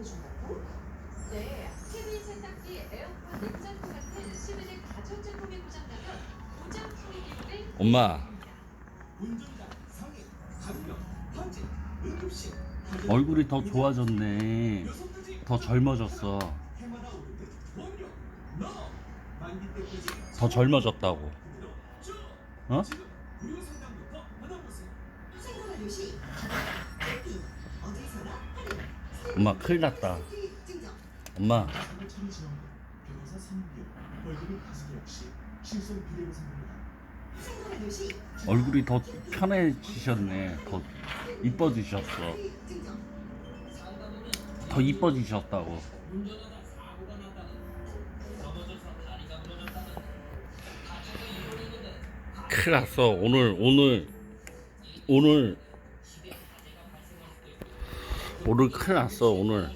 해준다고? 네, TV, 세탁기, 에어컨, 냉장고 같은 시민의 가전 제품이 고장나면 고장 처리 기록을 엄마 운전자, 성인, 가구명, 현직, 응급실, 가전- 얼굴이 더 좋아졌네. 더 젊어졌어. 해마다 오르는 원료, 너 만기 때까지 더 젊어졌다고. 그대로 쭉. 어? 지금 무료 상담부터 받아보세요. 생활의 도시 해피 어디서나 할인 엄마 큰일 났다. 엄마 상을 처리 지원금, 변호사 3개월, 월급은 5개 역시 실손 비례보상입니다. 생활의 도시 얼굴이 더 편해지셨네. 더 이뻐지셨어. 더 이뻐지셨다고. 큰일 났어. 오늘 오늘 오늘 오늘 큰일 났어. 오늘